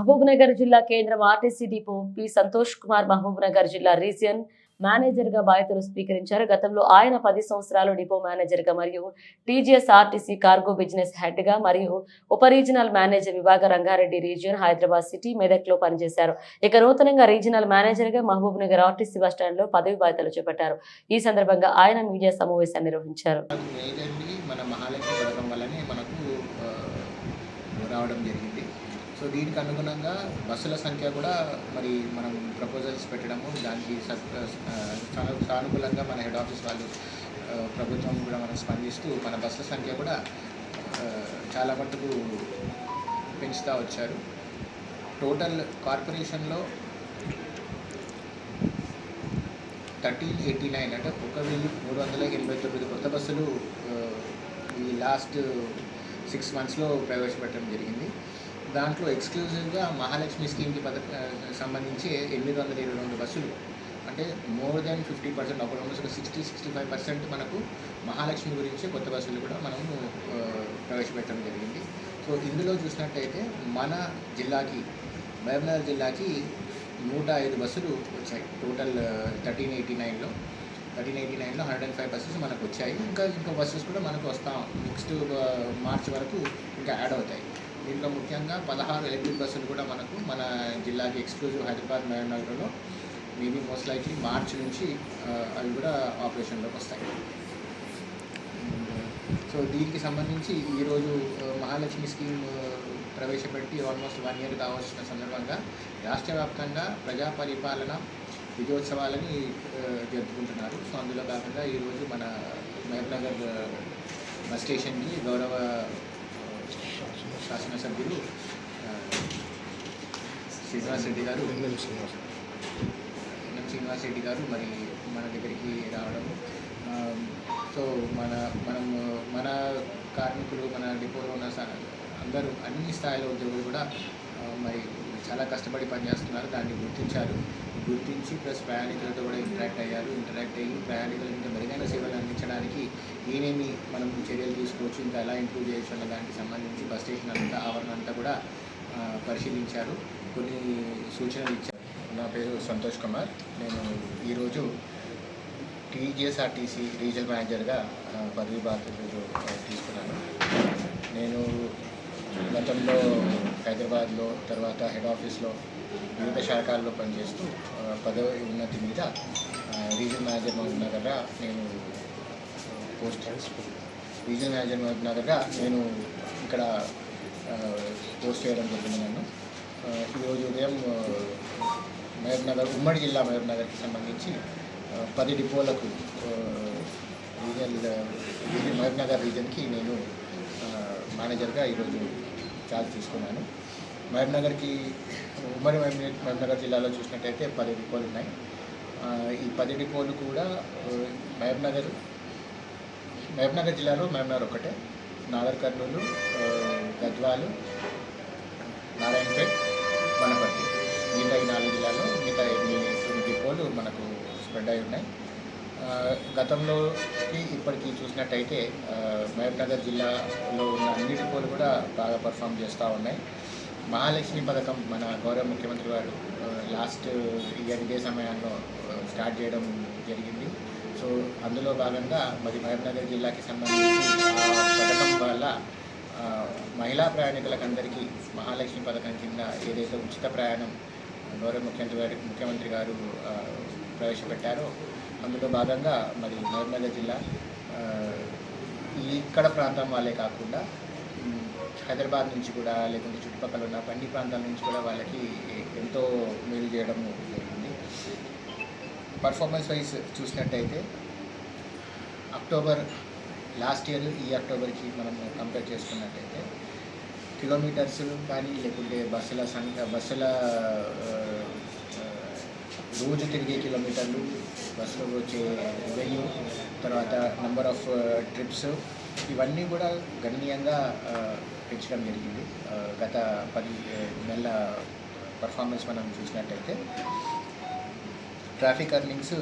మహబూబ్ నగర్ జిల్లా కేంద్రం RTC depot P Santosh Kumar Mahabubnagar జిల్లా రీజియన్ మేనేజర్గా బాధ్యతలు స్వీకరించారు. గతంలో ఆయన పది సంవత్సరాలు డిపో మేనేజర్గా మరియు టీజీఎస్ ఆర్టీసీ కార్గో బిజినెస్ హెడ్గా మరియు ఉప రీజనల్ మేనేజర్ విభాగ రంగారెడ్డి రీజియన్ హైదరాబాద్ సిటీ మెదక్లో పనిచేశారు. ఇక నూతనంగా రీజనల్ మేనేజర్గా మహబూబ్ నగర్ ఆర్టీసీ బస్లో పదవి బాధ్యతలు చేపట్టారు. ఈ సందర్భంగా ఆయన మీడియా సమావేశాన్ని నిర్వహించారు. రావడం జరిగింది. సో దీనికి అనుగుణంగా బస్సుల సంఖ్య కూడా మరి మనం ప్రపోజల్స్ పెట్టడము దానికి సత్- సాను- సానుకూలంగా మన హెడ్ ఆఫీస్ వాళ్ళు ప్రభుత్వం కూడా మనం స్పందిస్తూ మన బస్సుల సంఖ్య కూడా చాలా మటుకు పెంచుతూ వచ్చారు. టోటల్ కార్పొరేషన్లో థర్టీన్ ఎయిటీ నైన్ అంటే ఒక వెయ్యి మూడు వందల ఎనభై తొమ్మిది కొత్త బస్సులు ఈ లాస్ట్ సిక్స్ మంత్స్లో ప్రవేశపెట్టడం జరిగింది. దాంట్లో ఎక్స్క్లూజివ్గా మహాలక్ష్మి స్కీమ్కి పద సంబంధించి ఎనిమిది వందల ఇరవై రెండు బస్సులు. అంటే మోర్ దెన్ ఫిఫ్టీ పర్సెంట్ అప్పుడు ఆల్మోస్ట్ ఒక సిక్స్టీ సిక్స్టీ ఫైవ్ పర్సెంట్ మనకు మహాలక్ష్మి గురించి కొత్త బస్సులు కూడా మనము ప్రవేశపెట్టడం జరిగింది. సో ఇందులో చూసినట్టయితే మన జిల్లాకి మహబూబ్నగర్ జిల్లాకి నూట ఐదు బస్సులు వచ్చాయి. టోటల్ థర్టీన్ ఎయిటీ నైన్లో థర్టీన్ ఎయిటీ నైన్లో హండ్రెడ్ అండ్ ఫైవ్ బస్సెస్ మనకు వచ్చాయి. ఇంకా ఇంకా బస్సెస్ కూడా మనకు వస్తాం. నెక్స్ట్ మార్చ్ వరకు ఇంకా యాడ్ అవుతాయి. దీంట్లో ముఖ్యంగా పదహారు ఎలక్ట్రిక్ బస్సులు కూడా మనకు మన జిల్లాకి ఎక్స్క్లూజివ్ హైదరాబాద్ మహబూబ్నగర్లో మేబీ మోస్ట్ లైక్లీ మార్చ్ నుంచి అవి కూడా ఆపరేషన్లోకి వస్తాయి. సో దీనికి సంబంధించి ఈరోజు మహాలక్ష్మి స్కీమ్ ప్రవేశపెట్టి ఆల్మోస్ట్ వన్ ఇయర్ కావాల్సిన సందర్భంగా రాష్ట్ర వ్యాప్తంగా ప్రజా పరిపాలన విజయోత్సవాలని జరుపుకుంటున్నారు. సో అందులో భాగంగా ఈరోజు మన మహబూబ్నగర్ బస్ స్టేషన్కి గౌరవ శాసనసభ్యులు శ్రీనివాస్ రెడ్డి గారు ఎన్ఎం శ్రీనివాస్. రెడ్డి గారు మరి మన దగ్గరికి రావడం. సో మన మనం మన కార్మికులు మన డిపోలో ఉన్న అందరూ అన్ని స్థాయిలో ఉద్యోగులు కూడా మరి చాలా కష్టపడి పనిచేస్తున్నారు. దాన్ని గుర్తించారు. గుర్తించి ప్లస్ ప్రయాణికులతో కూడా ఇంటరాక్ట్ అయ్యారు. ఇంటరాక్ట్ అయ్యి ప్రయాణికులకు ఇంకా మెరుగైన సేవలు అందించడానికి ఏమేమి మనం చర్యలు తీసుకోవచ్చు ఇంకా ఎలా ఇంప్రూవ్ చేయొచ్చు అన్న దానికి సంబంధించి బస్ స్టేషన్ అంతా ఆవరణ అంతా కూడా పరిశీలించారు. కొన్ని సూచనలు ఇచ్చారు. నా పేరు సంతోష్ కుమార్. నేను ఈరోజు టీజీఎస్ఆర్టీసీ రీజనల్ మేనేజర్గా పదవి బాధ్యతలు తీసుకున్నాను. నేను గతంలో హైదరాబాద్లో తర్వాత హెడ్ ఆఫీస్లో వివిధ శాఖల్లో పనిచేస్తూ పదవి ఉన్నతి మీద రీజనల్ మేనేజర్ ఉన్న నగర్గా నేను పోస్ట్ రీజనల్ మేనేజర్ మహబూబ్ నగర్గా నేను ఇక్కడ పోస్ట్ చేయడం జరిగింది నన్ను. ఈరోజు ఉదయం మహబూబ్ నగర్ ఉమ్మడి జిల్లా మహబూబ్ నగర్కి సంబంధించి పది డిపోలకు రీజనల్ రీజన్ మహబూబ్ నగర్ రీజన్కి నేను మేనేజర్గా ఈరోజు చార్జ్ తీసుకున్నాను. మహబూబ్ నగర్కి ఉమ్మడి మహబూబ్ నగర్ జిల్లాలో చూసినట్టయితే పది డిపోలు ఉన్నాయి. ఈ పది డిపోలు కూడా మహబూబ్ నగర్ మహబూబ్నగర్ జిల్లాలో మహబూబ్నగర్ ఒకటే. నాగర్ కర్నూలు గద్వాలు నారాయణపేట్ వనపర్తి. మిగతా ఈ నాలుగు జిల్లాలో మిగతా ఎనిమిది తొమ్మిది డిపోలు మనకు స్ప్రెడ్ అయి ఉన్నాయి. గతంలోకి ఇప్పటికీ చూసినట్టయితే మహబూబ్నగర్ జిల్లాలో ఉన్న అన్ని డిపోలు కూడా బాగా పర్ఫామ్ చేస్తూ ఉన్నాయి. మహాలక్ష్మి పథకం మన గౌరవ ముఖ్యమంత్రి గారు లాస్ట్ ఇయర్ ఇదే సమయాల్లో స్టార్ట్ చేయడం జరిగింది. సో అందులో భాగంగా మరి మహబూబ్నగర్ జిల్లాకి సంబంధించి ఆ పథకం వల్ల మహిళా ప్రయాణికులకు అందరికీ మహాలక్ష్మి పథకం కింద ఏదైతే ఉచిత ప్రయాణం గౌరవ ముఖ్యమంత్రి గారి ముఖ్యమంత్రి గారు ప్రవేశపెట్టారో అందులో భాగంగా మరి మహబూబ్నగర్ జిల్లా ఇక్కడ ప్రాంతం వాళ్ళే కాకుండా హైదరాబాద్ నుంచి కూడా లేకుంటే చుట్టుపక్కల ఉన్న అన్ని ప్రాంతాల నుంచి కూడా వాళ్ళకి ఎంతో మేలు చేయడం జరిగింది. పర్ఫార్మెన్స్ వైజ్ చూసినట్టయితే అక్టోబర్ లాస్ట్ ఇయర్ ఈ అక్టోబర్కి మనం కంపేర్ చేసుకున్నట్టయితే కిలోమీటర్స్ కానీ లేకుంటే బస్సుల సంఖ్య బస్సుల రోజు తిరిగే కిలోమీటర్లు బస్సులో వచ్చే రెవెన్యూ తర్వాత నెంబర్ ఆఫ్ ట్రిప్స్ ఇవన్నీ కూడా గణనీయంగా పెంచడం జరిగింది. గత పది నెలల పర్ఫార్మెన్స్ మనం చూసినట్టయితే ట్రాఫిక్ అర్నింగ్స్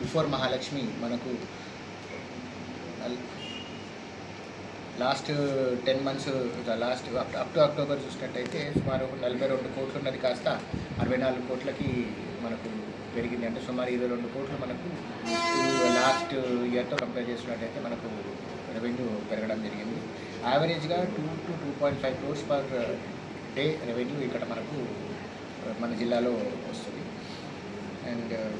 బిఫోర్ మహాలక్ష్మి మనకు last ten months last up to October చూసినట్టయితే సుమారు నలభై రెండు కోట్లు ఉన్నది కాస్త అరవై నాలుగు కోట్లకి మనకు పెరిగింది. అంటే సుమారు ఇరవై రెండు కోట్లు మనకు లాస్ట్ ఇయర్తో కంపేర్ చేసినట్టయితే మనకు రెవెన్యూ పెరగడం జరిగింది. యావరేజ్గా two to two point five crores per day revenue ఇక్కడ మనకు మన జిల్లాలో వస్తుంది. అండ్ uh,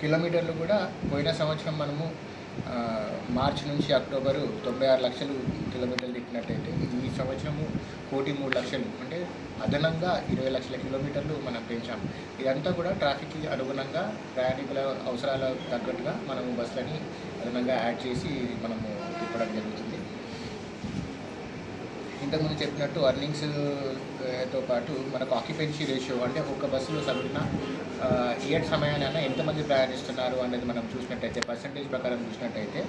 కిలోమీటర్లు కూడా పోయిన సంవత్సరం మనము uh, మార్చి నుంచి అక్టోబరు తొంభై ఆరు లక్షలు కిలోమీటర్లు తిప్పినట్టయితే ఈ సంవత్సరము కోటి మూడు లక్షలు అంటే అదనంగా ఇరవై లక్షల కిలోమీటర్లు మనం పెంచాం. ఇదంతా కూడా ట్రాఫిక్కి అనుగుణంగా ప్రయాణికుల అవసరాల తగ్గట్టుగా మనము బస్సులని అదనంగా యాడ్ చేసి మనము తిప్పడం జరుగుతుంది. ఇంతకుముందు చెప్పినట్టు అర్నింగ్స్తో పాటు మనకు ఆక్యుపెన్సీ రేషియో అంటే ఒక్క బస్సులో సగటున ఏ ఏడు సమయాన ఎంతమంది ప్రయాణిస్తున్నారు అనేది మనం చూసినట్టయితే పర్సంటేజ్ ప్రకారం చూసినట్టయితే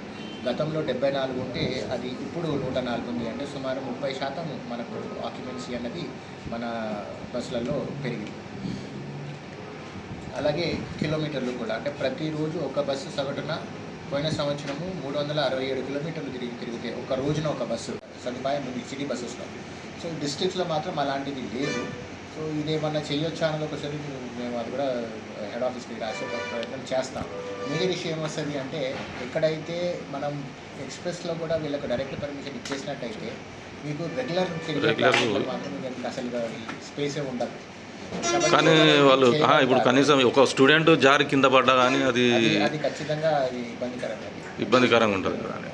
గతంలో డెబ్బై నాలుగు ఉంటే అది ఇప్పుడు నూట నాలుగు ఉంది. అంటే సుమారు ముప్పై శాతం మనకు ఆక్యుపెన్సీ అన్నది మన బస్సులలో పెరిగింది. అలాగే కిలోమీటర్లు కూడా అంటే ప్రతిరోజు ఒక బస్సు సగటున పోయిన సంవత్సరము మూడు వందల అరవై ఏడు కిలోమీటర్లు తిరిగి తిరిగితే ఒక రోజున ఒక బస్సు. సదుపాయం ఉంది సిటీ బస్సెస్లో. సో డిస్ట్రిక్ట్స్లో మాత్రం అలాంటిది లేదు. సో ఇదేమన్నా చేయొచ్చా అన్నది ఒకసారి మేము అది కూడా హెడ్ ఆఫీస్కి రాసే ఒక ప్రయత్నం చేస్తాం. మేజర్ ఇష్యూ ఏమొస్తుంది అంటే ఎక్కడైతే మనం ఎక్స్ప్రెస్లో కూడా వీళ్ళకి డైరెక్ట్ పర్మిషన్ ఇచ్చేసినట్టయితే మీకు రెగ్యులర్ మాత్రం మీకు అసలు స్పేసే ఉండదు. కానీ వాళ్ళు ఇప్పుడు. కనీసం ఒక స్టూడెంట్ జారి కింద పడ్డా కానీ అది అది ఖచ్చితంగా అది ఇబ్బందికరం అది ఇబ్బందికరంగా ఉంటుంది కదా.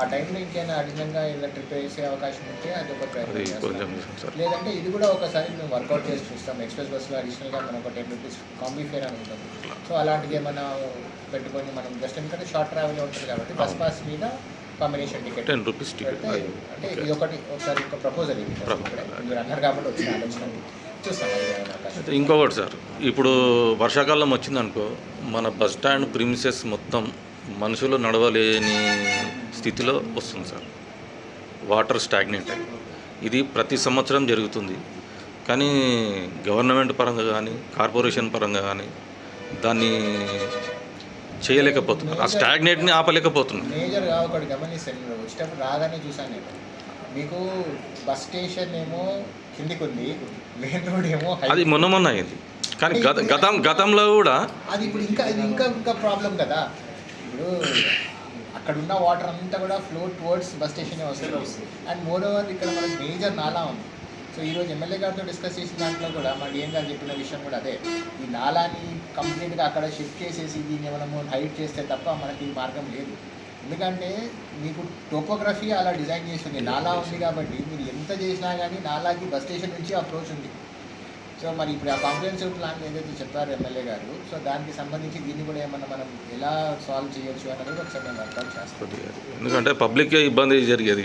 ఆ టైంలో ఇంకేమైనా అడిషనల్గా ఇలా ట్రిప్ వేసే అవకాశం ఉంటే అది ఒక ప్రయత్నం చేస్తాం. లేదంటే ఇది కూడా ఒకసారి మేము వర్కౌట్ చేసి చూస్తాం. ఎక్స్ప్రెస్ బస్సులో అడిషనల్గా మనం ఒక టెన్ రూపీస్ కాంబీ ఫేర్ అని ఉంటుంది. సో అలాంటిది ఏమైనా పెట్టుకొని మనం జస్ట్ ఎందుకంటే షార్ట్ ట్రావెల్ ఉంటుంది కాబట్టి బస్ పాస్ మీద combination ticket ten rupees ticket అంటే ఇది ఒకటి ఒకసారి ఒక ప్రపోజల్ ఇది. మీరు అన్నారు కాబట్టి వచ్చిన ఆలోచన. చూస్తాం ఇంకొకటి సార్ ఇప్పుడు వర్షాకాలం వచ్చిందనుకో మన బస్ స్టాండ్ ప్రిమిసెస్ మొత్తం మనుషులు నడవలేని స్థితిలో వస్తుంది సార్. వాటర్ స్టాగ్నెంట్ అయ్యి ఇది ప్రతి సంవత్సరం జరుగుతుంది. కానీ గవర్నమెంట్ పరంగా కానీ కార్పొరేషన్ పరంగా కానీ దాన్ని చేయలేకపోతున్నారు. ఆ స్టాగ్నెట్ని ఆపలేకపోతున్నారు. మేజర్గా ఒకటి గమనిస్తాను మీరు వచ్చేటప్పుడు రాగానే చూసాను నేను. మీకు బస్ స్టేషన్ ఏమో కిందికి ఉంది మెయిన్ రోడ్ ఏమో హై- అది మొన్న మొన్న అయింది. కానీ గత గతం గతంలో కూడా అది ఇప్పుడు ఇంకా ఇంకా ఇంకా ప్రాబ్లం కదా. ఇప్పుడు అక్కడ ఉన్న వాటర్ అంతా కూడా ఫ్లో టువర్డ్స్ బస్ స్టేషన్ వస్తుంది. అండ్ మోర్ ఓవర్ ఇక్కడ మనకి మేజర్ నాలా ఉంది. సో ఈరోజు ఎమ్మెల్యే గారితో డిస్కస్ చేసిన దాంట్లో కూడా మా డిఎం గారు చెప్పిన విషయం కూడా అదే. ఈ నాలాని కంప్లీట్గా అక్కడ షిఫ్ట్ చేసేసి దీన్ని మనము హైట్ చేస్తే తప్ప మనకి ఈ మార్గం లేదు. ఎందుకంటే మీకు టోపోగ్రఫీ అలా డిజైన్ చేస్తుంది. నాలా ఉంది కాబట్టి మీరు ఎంత చేసినా కానీ నాలాకి బస్ స్టేషన్ నుంచి అప్రోచ్ ఉంది. సో మరి ఇప్పుడు ఆ కాంప్రహెన్సివ్ ప్లాన్ ఏదైతే చెప్పారు ఎమ్మెల్యే గారు సో దానికి సంబంధించి దీన్ని కూడా ఏమన్నా మనం ఎలా సాల్వ్ చేయొచ్చు అన్నది కూడా ఒకసారి మేము వర్కౌట్ చేస్తాం. ఎందుకంటే పబ్లిక్కే ఇబ్బంది జరిగేది.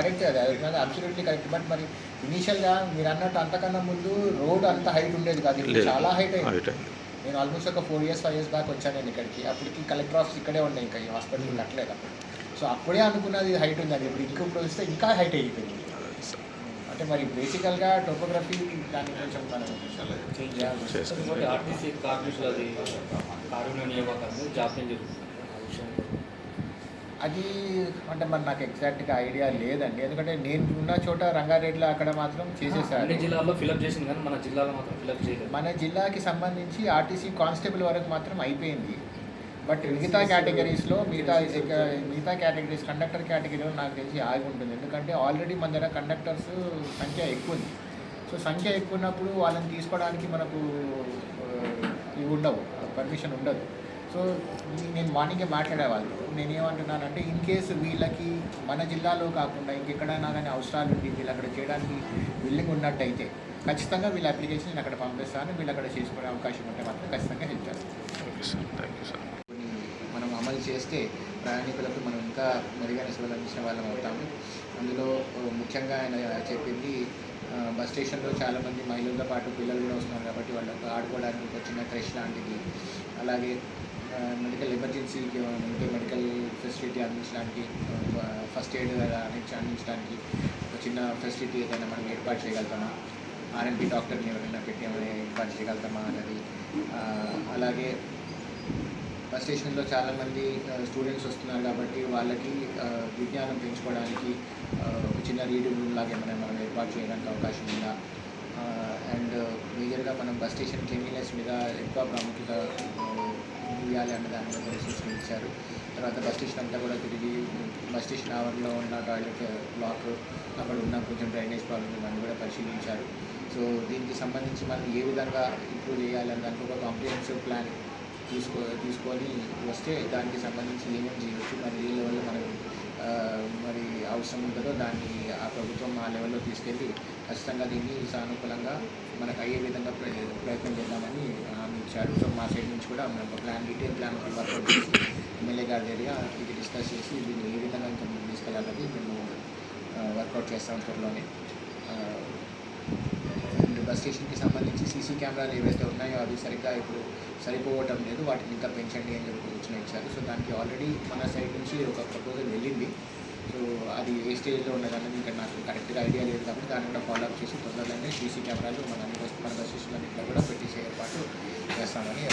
కరెక్ట్ అది. అబ్సల్యూట్లీ కరెక్ట్ బట్ మరి ఇనీషియల్గా మీరు అన్నట్టు అంతకన్నా ముందు రోడ్ అంత హైట్ ఉండేది కాదు. చాలా హైట్ అయింది. నేను ఆల్మోస్ట్ ఒక four years five years back వచ్చాను నేను ఇక్కడికి. అప్పటికి కలెక్టర్ ఆఫీస్ ఇక్కడే ఉన్నాయి ఇంకా ఈ హాస్పిటల్ కట్టలేదు అప్పుడు. సో అప్పుడే అనుకున్నది హైట్ ఇప్పుడు ఇంకా ఇప్పుడు వస్తే ఇంకా హైట్ అయిపోయింది. అంటే మరి బేసికల్గా టోపోగ్రఫీ దాన్ని కొంచెం మనం చేంజ్ చేయాలి ఆర్టీసీ కార్మికులు అది కార్మికుల నియామకాలు జాప్యం జరుగుతుంది. అది అంటే మరి నాకు ఎగ్జాక్ట్గా ఐడియా లేదండి. ఎందుకంటే నేను ఉన్న చోట రంగారెడ్డిలో అక్కడ మాత్రం అన్ని చేసేసారు జిల్లాల్లో ఫిలప్ చేసింది కానీ మన జిల్లాలో మాత్రం ఫిలప్ చేయలేదు. మన జిల్లాకి సంబంధించి ఆర్టీసీ కానిస్టేబుల్ వరకు మాత్రం అయిపోయింది. బట్ మిగతా కేటగిరీస్లో మిగతా మిగతా కేటగిరీస్ కండక్టర్ కేటగిరీలో నాకు తెలిసి ఆగి ఉంటుంది. ఎందుకంటే ఆల్రెడీ మన దగ్గర కండక్టర్స్ సంఖ్య ఎక్కువ ఉంది. సో సంఖ్య ఎక్కువ ఉన్నప్పుడు వాళ్ళని తీసుకోవడానికి మనకు ఇవి ఉండవు. పర్మిషన్ ఉండదు. సో నేను మార్నింగే మాట్లాడే వాళ్ళు నేనేమంటున్నానంటే ఇన్ కేసు వీళ్ళకి మన జిల్లాలో కాకుండా ఇంకెక్కడైనా కానీ అవసరాలు ఉండి వీళ్ళు అక్కడ చేయడానికి విల్లింగ్ ఉన్నట్టయితే ఖచ్చితంగా వీళ్ళ అప్లికేషన్ నేను అక్కడ పంపిస్తాను. వీళ్ళు అక్కడ చేసుకునే అవకాశం ఉంటే మాత్రం ఖచ్చితంగా హెల్ప్ చేస్తాను. Okay sir. Thank you sir. కొన్ని చేస్తే ప్రయాణికులకు మనం ఇంకా మెరుగైన సేవలు అందించిన వాళ్ళం అవుతాము. అందులో ముఖ్యంగా ఆయన చెప్పింది బస్ స్టేషన్లో చాలామంది మహిళలతో పాటు పిల్లలు కూడా వస్తున్నారు కాబట్టి వాళ్ళకు ఆడుకోవడానికి ఒక చిన్న క్రష్ లాంటిది. అలాగే మెడికల్ ఎమర్జెన్సీకి ఉంటే మెడికల్ ఫెసిలిటీ అందించడానికి ఫస్ట్ ఎయిడ్ అందించడానికి ఒక చిన్న ఫెసిలిటీ ఏదైనా మనం ఏర్పాటు చేయగలుగుతామా? ఆర్ఎంపీ డాక్టర్ని ఎవరైనా పెట్టి ఏమైనా ఏర్పాటు చేయగలుగుతామా అనేది అలాగే బస్ స్టేషన్లో చాలామంది స్టూడెంట్స్ వస్తున్నారు కాబట్టి వాళ్ళకి విజ్ఞానం పెంచుకోవడానికి ఒక చిన్న రీడింగ్ రూమ్ లాగా ఏమైనా మనం ఏర్పాటు చేయడానికి అవకాశం ఉందా? అండ్ మేజర్గా మనం బస్ స్టేషన్ క్లీన్లీనెస్ మీద ఎక్కువ ప్రాముఖ్యత ఇవ్వాలి అన్న దాని మీద కూడా సూచన ఇచ్చారు. తర్వాత బస్ స్టేషన్ అంతా కూడా తిరిగి బస్ స్టేషన్ ఆవర్లో ఉన్న టాయిలెట్ బ్లాక్ అక్కడ ఉన్న కొంచెం డ్రైనేజ్ ప్రాబ్లమ్ ఇవన్నీ కూడా పరిశీలించారు. సో దీనికి సంబంధించి మనం ఏ విధంగా ఇంప్రూవ్ చేయాలని దానికి ఒక కాంప్రిహెన్సివ్ ప్లాన్ తీసుకో తీసుకొని వస్తే దానికి సంబంధించి ఏమేమి చేయొచ్చు మరి ఏ లెవెల్లో మనం మరి అవసరం ఉంటుందో దాన్ని ఆ ప్రభుత్వం ఆ లెవెల్లో తీసుకెళ్ళి ఖచ్చితంగా దీన్ని సానుకూలంగా మనకు అయ్యే విధంగా ప్ర- ప్రయత్నం చేద్దామని హామీ ఇచ్చారు. సో మా సైడ్ నుంచి కూడా మేము plan detail plan work out చేసి ఎమ్మెల్యే గారి దగ్గర ఇది డిస్కస్ చేసి దీన్ని ఏ విధంగా ఇంకా తీసుకెళ్ళాలని మేము వర్కౌట్ చేస్తాం త్వరలోనే. బస్ స్టేషన్కి సంబంధించి సీసీ కెమెరాలు ఏవైతే ఉన్నాయో అవి సరిగ్గా ఇప్పుడు సరిపోవటం లేదు వాటిని ఇంకా పెంచండి అని చెప్పి సూచన ఇచ్చారు. సో దానికి ఆల్రెడీ మన సైడ్ నుంచి ఒక ప్రపోజల్ వెళ్ళింది. సో అది ఏ స్టేజ్లో ఉన్నదన్నది ఇంకా నాకు కరెక్ట్గా ఐడియా లేదు కాబట్టి దాన్ని కూడా ఫాలో అప్ చేసి తొందరలోనే సీసీ కెమెరాలు మన అన్ని బస్ మన బస్ స్టేషన్లో కూడా పెట్టేసే ఏర్పాటు చేస్తామని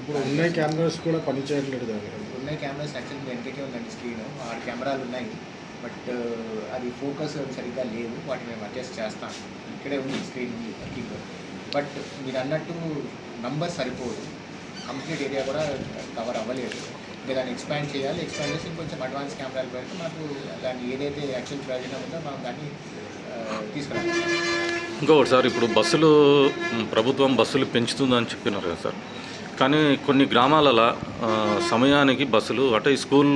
ఇప్పుడు ఉన్న కెమెరాస్ కూడా పనిచేయట్లేదు దాని ఉన్నాయి కెమెరాస్ యాక్చువల్లీ వెనకకే ఉందండి స్క్రీన్. ఆరు కెమెరాలు ఉన్నాయి. బట్ అది ఫోకస్ సరిగ్గా లేదు. వాటిని మేము అడ్జస్ట్ చేస్తాం. ఇక్కడే ఉంది స్క్రీన్ కీప్ బట్ మీరు అన్నట్టు నంబర్ సరిపోదు. కంప్లీట్ ఏరియా కూడా కవర్ అవ్వలేదు. ఇంకా దాన్ని ఎక్స్పాండ్ చేయాలి. ఎక్స్పాండ్ చేసి కొంచెం అడ్వాన్స్ కెమెరాలు పెడితే మాకు దాన్ని ఏదైతే యాక్చువల్ ప్రయోజనం ఉందో మనం దాన్ని తీసుకురావాలి ఇంకొకటి సార్ ఇప్పుడు బస్సులు ప్రభుత్వం బస్సులు పెంచుతుందని చెప్పినారు కదా సార్. కానీ కొన్ని గ్రామాలలో సమయానికి బస్సులు అంటే స్కూల్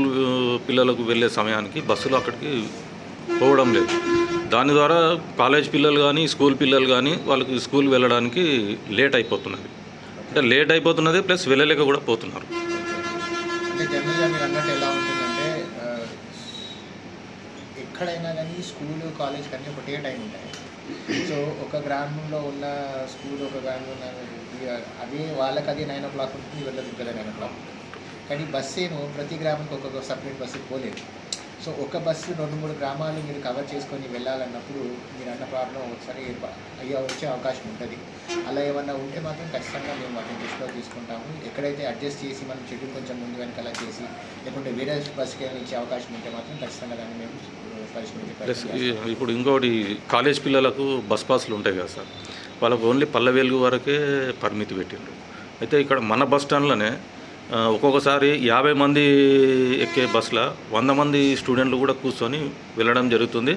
పిల్లలకు వెళ్ళే సమయానికి బస్సులు అక్కడికి పోవడం లేదు. దాని ద్వారా కాలేజ్ పిల్లలు కానీ స్కూల్ పిల్లలు కానీ వాళ్ళకి స్కూల్ వెళ్ళడానికి లేట్ అయిపోతున్నది. అంటే లేట్ అయిపోతున్నది ప్లస్ వెళ్ళలేక కూడా పోతున్నారు. అంటే జనరల్గా మీరు అన్నట్టు ఎలా ఉంటుందంటే ఎక్కడైనా కానీ స్కూల్ కాలేజ్ కానీ ఒకటే టైం ఉంటాయి. సో ఒక గ్రామంలో ఉన్న స్కూల్ ఒక గ్రామంలో ఉన్న అదే వాళ్ళకి అదే నైన్ ఓ క్లాక్ ఉంటుంది వీళ్ళకి ఇక్కడ నైన్ ఓ క్లాక్ ఉంటుంది. కానీ బస్సు ఏమో ప్రతి గ్రామంకి ఒక్కొక్క సపరేట్ బస్సు పోలేదు. సో ఒక బస్సు రెండు మూడు గ్రామాలు మీరు కవర్ చేసుకొని వెళ్ళాలన్నప్పుడు మీరు అన్న ప్రాబ్లం ఒకసారి ఏర్ప- అయ్యే వచ్చే అవకాశం ఉంటుంది. అలా ఏమన్నా ఉంటే మాత్రం ఖచ్చితంగా మేము వాటిని దృష్టిలో తీసుకుంటాము. ఎక్కడైతే అడ్జస్ట్ చేసి మనం షెడ్యూల్ కొంచెం ముందు వెనకాల చేసి లేకుంటే వేరే బస్కి వెళ్ళి ఇచ్చే అవకాశం ఉంటే మాత్రం ఖచ్చితంగా దాన్ని మేము ప్లస్ ఇప్పుడు ఇంకోటి కాలేజ్ పిల్లలకు బస్ పాస్లు ఉంటాయి కదా సార్. వాళ్ళకు ఓన్లీ పల్లె వెలుగు వరకే పరిమితి పెట్టిండ్రు. అయితే ఇక్కడ మన బస్ స్టాండ్లోనే ఒక్కొక్కసారి యాభై మంది ఎక్కే బస్సులో వంద మంది స్టూడెంట్లు కూడా కూర్చొని వెళ్ళడం జరుగుతుంది.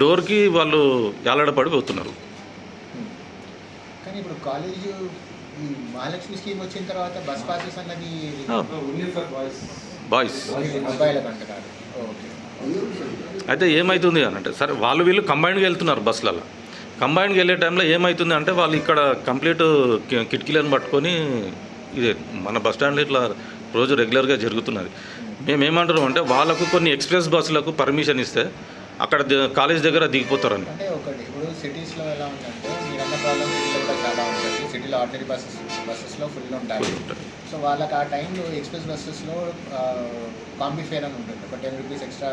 డోర్కి వాళ్ళు యాలడపడి పోతున్నారు. కానీ ఇప్పుడు కాలేజ్ ఈ మహాలక్ష్మి స్కీమ్ వచ్చిన తర్వాత బస్ పాసెస్ అన్నది బాయ్స్. అబ్బాయిలకు అంటున్నారు. ఓకే. అయితే ఏమవుతుంది అని అంటే సరే వాళ్ళు వీళ్ళు కంబైన్డ్గా వెళ్తున్నారు బస్సులలో కంబైన్డ్గా వెళ్ళే టైంలో ఏమవుతుంది అంటే వాళ్ళు ఇక్కడ కంప్లీట్ కిటికీలను పట్టుకొని ఇదే మన బస్ స్టాండ్లో ఇట్లా రోజు రెగ్యులర్గా జరుగుతున్నది. మేము ఏమంటున్నాం అంటే వాళ్ళకు కొన్ని ఎక్స్ప్రెస్ బస్సులకు పర్మిషన్ ఇస్తే అక్కడ కాలేజ్ దగ్గర దిగిపోతారని. అంటే ఒకటి ఇప్పుడు సిటీస్లో ఎలా ఉందంటే మీరు అన్న ప్రాబ్లం సిటీలో కూడా చాలా ఉంటుంది. సిటీలో ఆర్డినరీ బస్సెస్ బస్సెస్లో ఫుల్ ఉంటాయి. సో వాళ్ళకి ఆ టైంలో ఎక్స్ప్రెస్ బస్సెస్లో కాంబీ ఫేర్ అని ఉంటుంది. ఒక టెన్ రూపీస్ ఎక్స్ట్రా